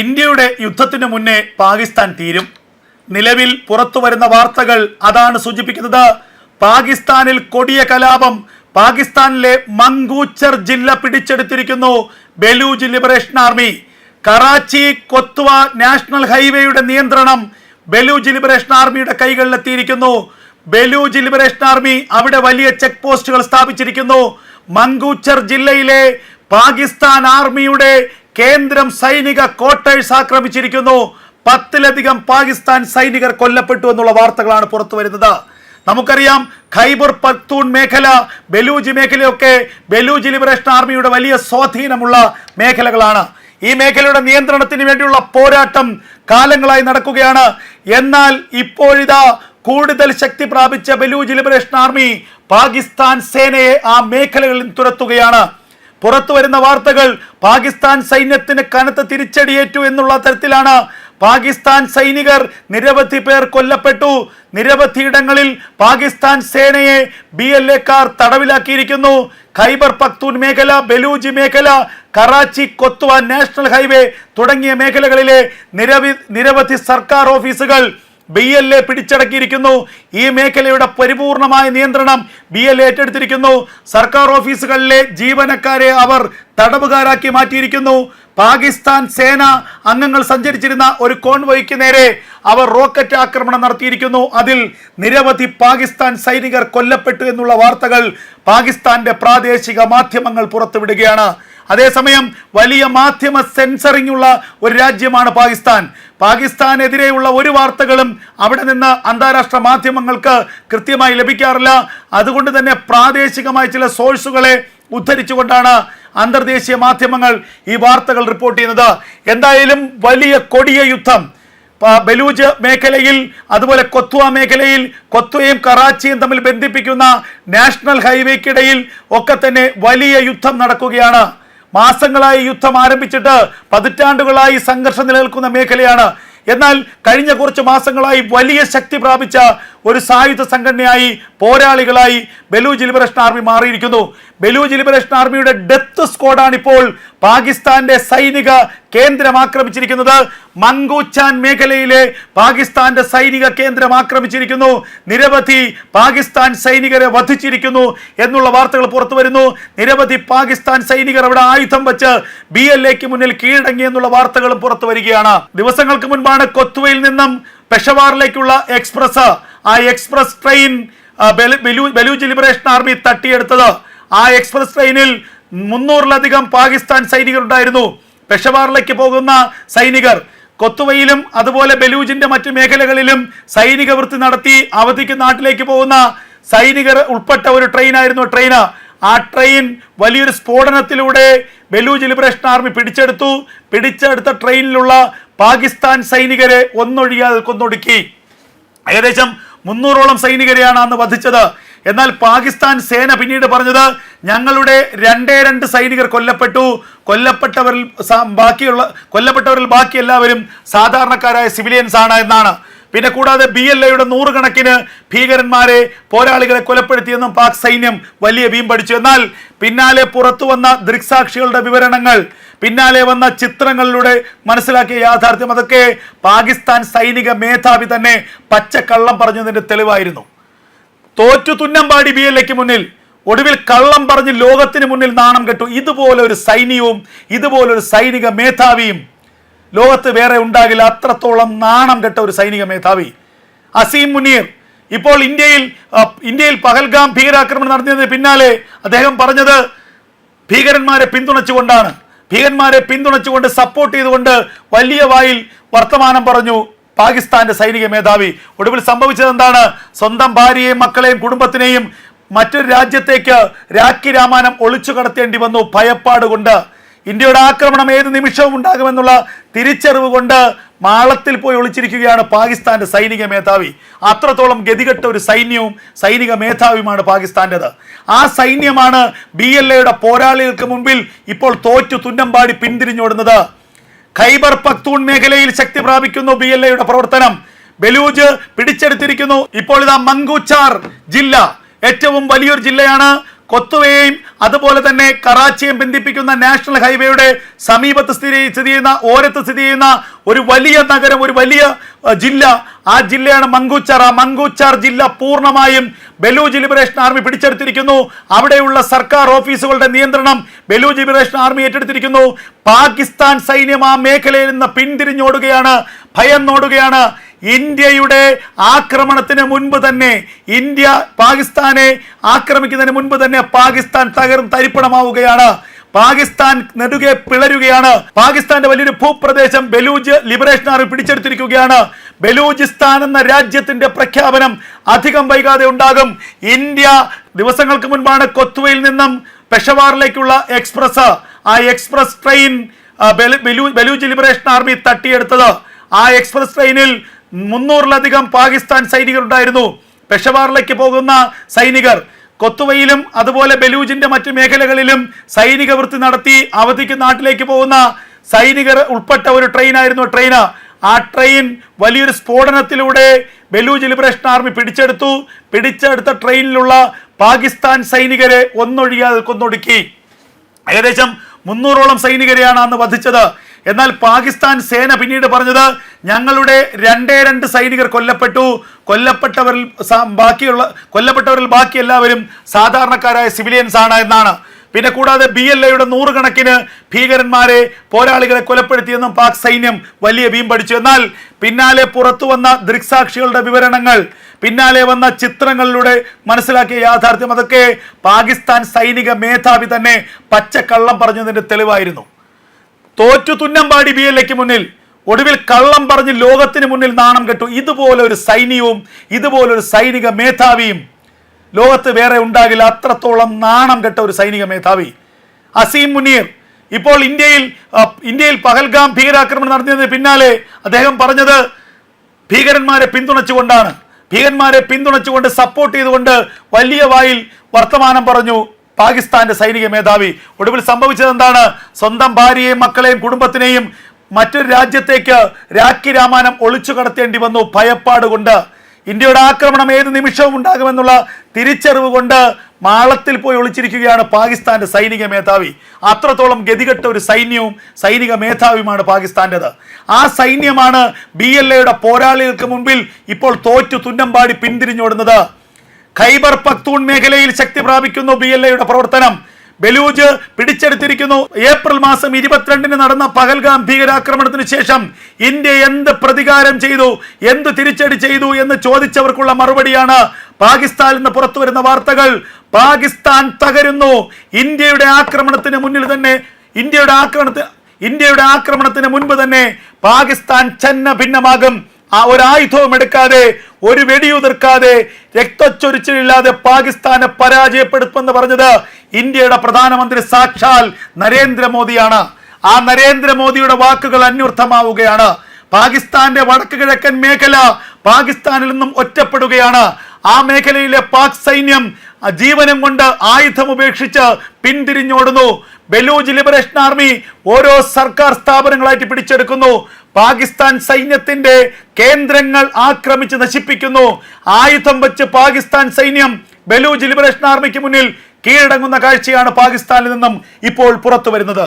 ഇന്ത്യയുടെ യുദ്ധത്തിന് മുന്നേ പാകിസ്ഥാൻ തീരും. നിലവിൽ പുറത്തു വരുന്ന വാർത്തകൾ അതാണ് സൂചിപ്പിക്കുന്നത്. പാകിസ്ഥാനിൽ കൊടിയ കലാപം. പാകിസ്ഥാനിലെ മങ്കൂച്ചർ ജില്ല പിടിച്ചെടുത്തിരിക്കുന്നു Baloch liberation army. Karachi Quetta national ഹൈവേയുടെ നിയന്ത്രണം ബലൂജ് ലിബറേഷൻ ആർമിയുടെ കൈകളിലെത്തിയിരിക്കുന്നു. ബലൂജ് ലിബറേഷൻ ആർമി അവിടെ വലിയ ചെക്ക് പോസ്റ്റുകൾ സ്ഥാപിച്ചിരിക്കുന്നു. മങ്കൂച്ചർ ജില്ലയിലെ പാകിസ്ഥാൻ ആർമിയുടെ കേന്ദ്രം സൈനിക ക്വാർട്ടേഴ്സ് ആക്രമിച്ചിരിക്കുന്നു. പത്തിലധികം പാകിസ്ഥാൻ സൈനികർ കൊല്ലപ്പെട്ടു എന്നുള്ള വാർത്തകളാണ് പുറത്തു വരുന്നത്. നമുക്കറിയാം ഖൈബർ പത്തൂൺ മേഖല ബലൂജ് മേഖലയൊക്കെ ബലൂജ് ലിബറേഷൻ ആർമിയുടെ വലിയ സ്വാധീനമുള്ള മേഖലകളാണ്. ഈ മേഖലയുടെ നിയന്ത്രണത്തിന് വേണ്ടിയുള്ള പോരാട്ടം കാലങ്ങളായി നടക്കുകയാണ്. എന്നാൽ ഇപ്പോഴിതാ കൂടുതൽ ശക്തി പ്രാപിച്ച ബലൂജ് ലിബറേഷൻ ആർമി പാകിസ്ഥാൻ സേനയെ ആ മേഖലകളിൽ തുരത്തുകയാണ്. പുറത്തു വരുന്ന വാർത്തകൾ പാകിസ്ഥാൻ സൈന്യത്തിന് കനത്ത തിരിച്ചടിയേറ്റു എന്നുള്ള തരത്തിലാണ്. പാകിസ്ഥാൻ സൈനികർ നിരവധി പേർ കൊല്ലപ്പെട്ടു. നിരവധി ഇടങ്ങളിൽ പാകിസ്ഥാൻ സേനയെ ബി എൽ എക്കാർ തടവിലാക്കിയിരിക്കുന്നു. ഖൈബർ പക്തൂൻ മേഖല ബലൂജി മേഖല കറാച്ചി കൊത്തുവ നാഷണൽ ഹൈവേ തുടങ്ങിയ മേഖലകളിലെ നിരവധി സർക്കാർ ഓഫീസുകൾ ബി എൽ എ പിടിച്ചടക്കിയിരിക്കുന്നു. ഈ മേഖലയുടെ പരിപൂർണമായ നിയന്ത്രണം ബി എൽ എ ഏറ്റെടുത്തിരിക്കുന്നു. സർക്കാർ ഓഫീസുകളിലെ ജീവനക്കാരെ അവർ തടവുകാരാക്കി മാറ്റിയിരിക്കുന്നു. പാകിസ്ഥാൻ സേന അംഗങ്ങൾ സഞ്ചരിച്ചിരുന്ന ഒരു കോൺവോയ്ക്ക് നേരെ അവർ റോക്കറ്റ് ആക്രമണം നടത്തിയിരിക്കുന്നു. അതിൽ നിരവധി പാകിസ്ഥാൻ സൈനികർ കൊല്ലപ്പെട്ടു എന്നുള്ള വാർത്തകൾ പാകിസ്ഥാന്റെ പ്രാദേശിക മാധ്യമങ്ങൾ പുറത്തുവിടുകയാണ്. അതേസമയം വലിയ മാധ്യമ സെൻസറിംഗ് ഉള്ള ഒരു രാജ്യമാണ് പാകിസ്ഥാൻ. പാകിസ്ഥാനെതിരെയുള്ള ഒരു വാർത്തകളും അവിടെ നിന്ന് അന്താരാഷ്ട്ര മാധ്യമങ്ങൾക്ക് കൃത്യമായി ലഭിക്കാറില്ല. അതുകൊണ്ട് തന്നെ പ്രാദേശികമായ ചില സോഴ്സുകളെ ഉദ്ധരിച്ചുകൊണ്ടാണ് അന്തർദേശീയ മാധ്യമങ്ങൾ ഈ വാർത്തകൾ റിപ്പോർട്ട് ചെയ്യുന്നത്. എന്തായാലും വലിയ കൊടിയ യുദ്ധം. ബലൂജ് മേഖലയിൽ അതുപോലെ കൊത്വ മേഖലയിൽ കൊത്വയും കറാച്ചിയും തമ്മിൽ ബന്ധിപ്പിക്കുന്ന നാഷണൽ ഹൈവേക്കിടയിൽ ഒക്കെ തന്നെ വലിയ യുദ്ധം നടക്കുകയാണ്. മാസങ്ങളായി യുദ്ധം ആരംഭിച്ചിട്ട് പതിറ്റാണ്ടുകളായി സംഘർഷം നിലനിൽക്കുന്ന മേഖലയാണ്. എന്നാൽ കഴിഞ്ഞ കുറച്ച് മാസങ്ങളായി വലിയ ശക്തി പ്രാപിച്ച ഒരു സായുധ സംഘടനയായി പോരാളികളായി ബലൂജ് ലിബറേഷൻ ആർമി മാറിയിരിക്കുന്നു. ബലൂജ് ലിബറേഷൻ ആർമിയുടെ ഡെത്ത് സ്ക്വാഡാണ് ഇപ്പോൾ പാകിസ്ഥാന്റെ സൈനിക കേന്ദ്രം ആക്രമിച്ചിരിക്കുന്നത്. മങ്കൂച്ചാൻ മേഖലയിലെ പാകിസ്ഥാന്റെ സൈനിക കേന്ദ്രം ആക്രമിച്ചിരിക്കുന്നു. നിരവധി പാകിസ്ഥാൻ സൈനികരെ വധിച്ചിരിക്കുന്നു എന്നുള്ള വാർത്തകൾ പുറത്തു വരുന്നു. നിരവധി പാകിസ്ഥാൻ സൈനികർ അവിടെ ആയുധം വെച്ച് ബി എൽ എക്ക് മുന്നിൽ കീഴടങ്ങി എന്നുള്ള വാർത്തകളും പുറത്തു വരികയാണ്. ദിവസങ്ങൾക്ക് മുൻപാണ് കൊത്തുവയിൽ നിന്നും പെഷവാറിലേക്കുള്ള എക്സ്പ്രസ് ആ എക്സ്പ്രസ് ട്രെയിൻ ആ, ബെലു- ബെലു- ബലൂജ് ലിബറേഷൻ ആർമി തട്ടിയെടുത്തത്. ആ എക്സ്പ്രസ് ട്രെയിനിൽ മുന്നൂറിലധികം പാകിസ്ഥാൻ സൈനികരുണ്ടായിരുന്നു. പെഷവാറിലേക്ക് പോകുന്ന സൈനികർ കൊത്തുവയിലും അതുപോലെ ബലൂജിന്റെ മറ്റു മേഖലകളിലും സൈനിക വൃത്തി നടത്തി അവധിക്ക് നാട്ടിലേക്ക് പോകുന്ന സൈനികർ ഉൾപ്പെട്ട ഒരു ട്രെയിനായിരുന്നു ട്രെയിന് ആ ട്രെയിൻ വലിയൊരു സ്ഫോടനത്തിലൂടെ ബലൂജ് ലിബറേഷൻ ആർമി പിടിച്ചെടുത്തു. പിടിച്ചെടുത്ത ട്രെയിനിലുള്ള പാകിസ്ഥാൻ സൈനികരെ ഒന്നൊഴിയാതെ കൊന്നൊടുക്കി. ഏകദേശം മുന്നൂറോളം സൈനികരെയാണ് അന്ന് വധിച്ചത്. എന്നാൽ പാകിസ്ഥാൻ സേന പിന്നീട് പറഞ്ഞത് ഞങ്ങളുടെ രണ്ടേ രണ്ട് സൈനികർ കൊല്ലപ്പെട്ടു. കൊല്ലപ്പെട്ടവരിൽ ബാക്കിയുള്ള കൊല്ലപ്പെട്ടവരിൽ ബാക്കി എല്ലാവരും സാധാരണക്കാരായ സിവിലിയൻസ് ആണ് എന്നാണ്. പിന്നെ കൂടാതെ ബി എൽ എയുടെ നൂറുകണക്കിന് ഭീകരന്മാരെ പോരാളികളെ കൊലപ്പെടുത്തിയെന്നും പാക് സൈന്യം വലിയ ഭീം പഠിച്ചു. എന്നാൽ പിന്നാലെ പുറത്തു വന്ന ദൃക്സാക്ഷികളുടെ വിവരണങ്ങൾ പിന്നാലെ വന്ന ചിത്രങ്ങളിലൂടെ മനസ്സിലാക്കിയ യാഥാർത്ഥ്യം അതൊക്കെ പാകിസ്ഥാൻ സൈനിക മേധാവി തന്നെ പച്ചക്കള്ളം പറഞ്ഞതിന്റെ തെളിവായിരുന്നു. തോറ്റു തുന്നമ്പാടി ബി എൽ മുന്നിൽ ഒടുവിൽ കള്ളം പറഞ്ഞ് ലോകത്തിന് മുന്നിൽ നാണം കെട്ടു. ഇതുപോലെ ഒരു സൈന്യവും ഇതുപോലെ ഒരു സൈനിക മേധാവിയും ലോകത്ത് വേറെ ഉണ്ടാകില്ല. അത്രത്തോളം നാണം കെട്ട ഒരു സൈനിക മേധാവി. അസീം മുനീർ ഇപ്പോൾ ഇന്ത്യയിൽ ഇന്ത്യയിൽ പഹൽഗാം ഭീകരാക്രമണം നടത്തിയതിന് പിന്നാലെ അദ്ദേഹം പറഞ്ഞത് ഭീകരന്മാരെ പിന്തുണച്ചുകൊണ്ടാണ്. ഭീകരന്മാരെ പിന്തുണച്ചുകൊണ്ട് സപ്പോർട്ട് ചെയ്തുകൊണ്ട് വലിയ വായിൽ വർത്തമാനം പറഞ്ഞു പാകിസ്ഥാന്റെ സൈനിക മേധാവി. ഒടുവിൽ സംഭവിച്ചത് എന്താണ് സ്വന്തം ഭാര്യയെയും മക്കളെയും കുടുംബത്തിനെയും മറ്റൊരു രാജ്യത്തേക്ക് രാഖി രാമാനം ഒളിച്ചു കടത്തേണ്ടി വന്നു ഭയപ്പാട് കൊണ്ട്. ഇന്ത്യയുടെ ആക്രമണം ഏത് നിമിഷവും ഉണ്ടാകുമെന്നുള്ള തിരിച്ചറിവ് കൊണ്ട് മാളത്തിൽ പോയി ഒളിച്ചിരിക്കുകയാണ് പാകിസ്ഥാന്റെ സൈനിക മേധാവി. അത്രത്തോളം ഗതികെട്ട ഒരു സൈന്യവും സൈനിക മേധാവിയുമാണ് പാകിസ്ഥാന്റെത് ആ സൈന്യമാണ് ബി എൽ എയുടെ പോരാളികൾക്ക് മുമ്പിൽ ഇപ്പോൾ തോറ്റു തുന്നമ്പാടി പിന്തിരിഞ്ഞോടുന്നത് ഖൈബർ പക്തൂൺ മേഖലയിൽ ശക്തി പ്രാപിക്കുന്നു ബി എൽ എയുടെ പ്രവർത്തനം. ബലൂജ് പിടിച്ചെടുത്തിരിക്കുന്നു. ഇപ്പോൾ ഇതാ മങ്കുച്ചാർ ജില്ല. ഏറ്റവും വലിയൊരു ജില്ലയാണ് കൊത്തുവയെയും അതുപോലെ തന്നെ കറാച്ചിയും ബന്ധിപ്പിക്കുന്ന നാഷണൽ ഹൈവേയുടെ സമീപത്ത് സ്ഥിതി സ്ഥിതി ചെയ്യുന്ന ഓരത്ത് സ്ഥിതി ചെയ്യുന്ന ഒരു വലിയ നഗരം ഒരു വലിയ ജില്ല. ആ ജില്ലയാണ് മങ്കൂച്ചാർ ആ മങ്കൂച്ചാർ ജില്ല പൂർണമായും ബലൂജ് ലിബറേഷൻ ആർമി പിടിച്ചെടുത്തിരിക്കുന്നു. അവിടെയുള്ള സർക്കാർ ഓഫീസുകളുടെ നിയന്ത്രണം ബലൂജ് ലിബറേഷൻ ആർമി ഏറ്റെടുത്തിരിക്കുന്നു. പാകിസ്ഥാൻ സൈന്യം ആ മേഖലയിൽ നിന്ന് പിന്തിരിഞ്ഞോടുകയാണ് ഭയന്നോടുകയാണ് ഇന്ത്യയുടെ ആക്രമണത്തിന് മുൻപ് തന്നെ ഇന്ത്യ പാകിസ്ഥാനെ ആക്രമിക്കുന്നതിന് മുൻപ് തന്നെ പാകിസ്ഥാൻ തകർന്ന് തരിപ്പണമാവുകയാണ്. പാകിസ്ഥാൻ നെടുകെ പിളരുകയാണ്. പാകിസ്ഥാന്റെ വലിയൊരു ഭൂപ്രദേശം ബലൂജ് ലിബറേഷൻ ആർമി പിടിച്ചെടുത്തിരിക്കുകയാണ്. ബലൂചിസ്ഥാൻ എന്ന രാജ്യത്തിന്റെ പ്രഖ്യാപനം അധികം വൈകാതെ ഉണ്ടാകും. ഇന്ത്യ ദിവസങ്ങൾക്ക് മുൻപാണ് കൊത്തുവയിൽ നിന്നും പെഷവാറിലേക്കുള്ള എക്സ്പ്രസ് ആ express train Baloch liberation army തട്ടിയെടുത്തത്. ആ എക്സ്പ്രസ് ട്രെയിനിൽ മുന്നൂറിലധികം പാകിസ്ഥാൻ സൈനികരുണ്ടായിരുന്നു. പെഷവാറിലേക്ക് പോകുന്ന സൈനികർ കൊത്തുവയിലും അതുപോലെ ബലൂജിന്റെ മറ്റു മേഖലകളിലും സൈനിക വൃത്തി നടത്തി അവധിക്ക് നാട്ടിലേക്ക് പോകുന്ന സൈനികർ ഉൾപ്പെട്ട ഒരു ട്രെയിനായിരുന്നു ട്രെയിൻ. ആ ട്രെയിൻ വലിയൊരു സ്ഫോടനത്തിലൂടെ ബലൂജ് ലിബറേഷൻ ആർമി പിടിച്ചെടുത്തു. പിടിച്ചെടുത്ത ട്രെയിനിലുള്ള പാകിസ്ഥാൻ സൈനികരെ ഒന്നൊഴിയാതെ കൊന്നൊടുക്കി. ഏകദേശം മുന്നൂറോളം സൈനികരെയാണ് അന്ന് വധിച്ചത്. എന്നാൽ പാകിസ്ഥാൻ സേന പിന്നീട് പറഞ്ഞത് ഞങ്ങളുടെ രണ്ടേ രണ്ട് സൈനികർ കൊല്ലപ്പെട്ടു. കൊല്ലപ്പെട്ടവരിൽ ബാക്കിയുള്ള കൊല്ലപ്പെട്ടവരിൽ ബാക്കി എല്ലാവരും സാധാരണക്കാരായ സിവിലിയൻസ് ആണ് എന്നാണ്. പിന്നെ കൂടാതെ ബി എൽ എയുടെ നൂറുകണക്കിന് ഭീകരന്മാരെ പോരാളികളെ കൊലപ്പെടുത്തിയെന്നും പാക് സൈന്യം വലിയ ഭീം പഠിച്ചു എന്നാൽ പിന്നാലെ പുറത്തു വന്ന ദൃക്സാക്ഷികളുടെ വിവരണങ്ങൾ പിന്നാലെ വന്ന ചിത്രങ്ങളിലൂടെ മനസ്സിലാക്കിയ യാഥാർത്ഥ്യം അതൊക്കെ പാകിസ്ഥാൻ സൈനിക മേധാവി തന്നെ പച്ചക്കള്ളം പറഞ്ഞതിന്റെ തെളിവായിരുന്നു. തോറ്റു തുന്നമ്പാടി ബി എൽ എക്ക് മുന്നിൽ. ഒടുവിൽ കള്ളം പറഞ്ഞ് ലോകത്തിന് മുന്നിൽ നാണം കെട്ടു. ഇതുപോലെ ഒരു സൈന്യവും ഇതുപോലൊരു സൈനിക മേധാവിയും ലോകത്ത് വേറെ ഉണ്ടാകില്ല. അത്രത്തോളം നാണം കെട്ട ഒരു സൈനിക മേധാവി. അസീം മുനീർ ഇപ്പോൾ ഇന്ത്യയിൽ ഇന്ത്യയിൽ പഹൽഗാം ഭീകരാക്രമണം നടത്തിയതിന് പിന്നാലെ അദ്ദേഹം പറഞ്ഞത് ഭീകരന്മാരെ പിന്തുണച്ചുകൊണ്ടാണ്. ഭീകരന്മാരെ പിന്തുണച്ചുകൊണ്ട് സപ്പോർട്ട് ചെയ്തുകൊണ്ട് വലിയ വായിൽ വർത്തമാനം പറഞ്ഞു. പാകിസ്ഥാന്റെ സൈനിക മേധാവി. ഒടുവിൽ സംഭവിച്ചത് എന്താണ് സ്വന്തം ഭാര്യയെയും മക്കളെയും കുടുംബത്തിനെയും മറ്റൊരു രാജ്യത്തേക്ക് രാഖി രാമാനം ഒളിച്ചു കടത്തേണ്ടി വന്നു ഭയപ്പാട് കൊണ്ട്. ഇന്ത്യയുടെ ആക്രമണം ഏത് നിമിഷവും ഉണ്ടാകുമെന്നുള്ള തിരിച്ചറിവ് കൊണ്ട് മാളത്തിൽ പോയി ഒളിച്ചിരിക്കുകയാണ് പാകിസ്ഥാന്റെ സൈനിക മേധാവി. അത്രത്തോളം ഗതികെട്ട ഒരു സൈന്യവും സൈനിക മേധാവിയുമാണ് പാകിസ്ഥാന്റെത് ആ സൈന്യമാണ് ബി എൽ എയുടെ പോരാളികൾക്ക് മുമ്പിൽ ഇപ്പോൾ തോറ്റു തുന്നമ്പാടി പിന്തിരിഞ്ഞോടുന്നത്. ഖൈബർ പക്തൂൺ മേഖലയിൽ ശക്തി പ്രാപിക്കുന്നു ബി എൽ എയുടെ പ്രവർത്തനം. ബലൂജ് പിടിച്ചെടുത്തിരിക്കുന്നു. ഏപ്രിൽ മാസം ഇരുപത്തിരണ്ടിന് നടന്ന പഹൽഗാം ഭീകരാക്രമണത്തിന് ശേഷം ഇന്ത്യ എന്ത് പ്രതികാരം ചെയ്തു എന്ത് തിരിച്ചടി ചെയ്തു എന്ന് ചോദിച്ചവർക്കുള്ള മറുപടിയാണ് പാകിസ്ഥാനിൽ നിന്ന് പുറത്തു വരുന്ന വാർത്തകൾ. പാകിസ്ഥാൻ തകരുന്നു. ഇന്ത്യയുടെ ആക്രമണത്തിന് മുന്നിൽ തന്നെ ഇന്ത്യയുടെ ആക്രമണത്തിന് ഇന്ത്യയുടെ ആക്രമണത്തിന് മുൻപ് തന്നെ പാകിസ്ഥാൻ ഛന്ന ഭിന്നമാകും. ഒരു ആയുധവും എടുക്കാതെ ഒരു വെടിയുതിർക്കാതെ രക്തച്ചൊരിച്ചിലില്ലാതെ പാകിസ്ഥാനെ പരാജയപ്പെടുത്തുമെന്ന് പറഞ്ഞത് ഇന്ത്യയുടെ പ്രധാനമന്ത്രി സാക്ഷാൽ നരേന്ദ്രമോദിയാണ്. ആ നരേന്ദ്രമോദിയുടെ വാക്കുകൾ അന്വർത്ഥമാവുകയാണ്. പാകിസ്ഥാന്റെ വടക്ക് കിഴക്കൻ മേഖല പാകിസ്ഥാനിൽ നിന്നും ഒറ്റപ്പെടുകയാണ്. ആ മേഖലയിലെ പാക് സൈന്യം ജീവനം കൊണ്ട് ആയുധം ഉപേക്ഷിച്ച് പിന്തിരിഞ്ഞോടുന്നു. ബലൂജ് ലിബറേഷൻ ആർമി ഓരോ സർക്കാർ സ്ഥാപനങ്ങളായിട്ട് പിടിച്ചെടുക്കുന്നു. പാകിസ്ഥാൻ സൈന്യത്തിന്റെ കേന്ദ്രങ്ങൾ ആക്രമിച്ച് നശിപ്പിക്കുന്നു. ആയുധം വെച്ച് പാകിസ്ഥാൻ സൈന്യം ബലൂജ് ലിബറേഷൻ ആർമിക്ക് മുന്നിൽ കീഴടങ്ങുന്ന കാഴ്ചയാണ് പാകിസ്ഥാനിൽ നിന്നും ഇപ്പോൾ പുറത്തു വരുന്നത്